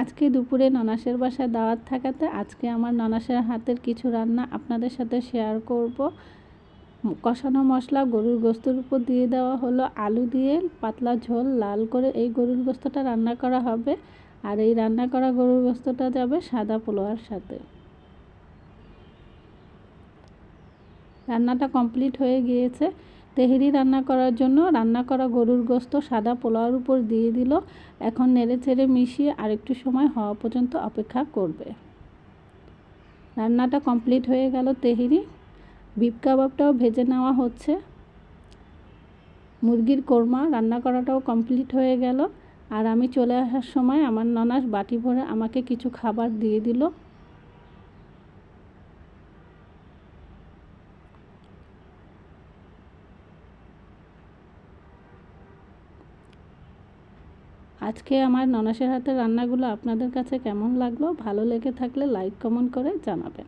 আজকে দুপুরে ননাসের বাসায় দাওয়াত থাকাতে আজকে আমার ননাসের হাতের কিছু রান্না আপনাদের সাথে শেয়ার করব। কষানো মশলা গরুর গোস্তর উপর দিয়ে দেওয়া হলো আলু দিয়ে পাতলা ঝোল, লাল করে এই গরুর গোস্তটা রান্না করা হবে। আর এই রান্না করা গরুর গোস্তটা যাবে সাদা পোলোয়ার সাথে। রান্নাটা কমপ্লিট হয়ে গিয়েছে। তেহেরি রান্না করার জন্য রান্না করা গরুর গোস্ত সাদা পোলাওর উপর দিয়ে দিল। এখন নেড়ে ছেড়ে মিশিয়ে আরেকটু সময় হওয়া পর্যন্ত অপেক্ষা করবে। রান্নাটা কমপ্লিট হয়ে গেল তেহেরি। বিপ কাবাবটাও ভেজে নেওয়া হচ্ছে। মুরগির কোরমা রান্না করাটাও কমপ্লিট হয়ে গেল। আর আমি চলে আসার সময় আমার ননাস বাটি ভরে আমাকে কিছু খাবার দিয়ে দিল। আজকে আমার ননাসের হাতের রান্নাগুলো আপনাদের কাছে কেমন লাগল? ভালো লেগে থাকলে লাইক কমেন্ট করে জানাবেন।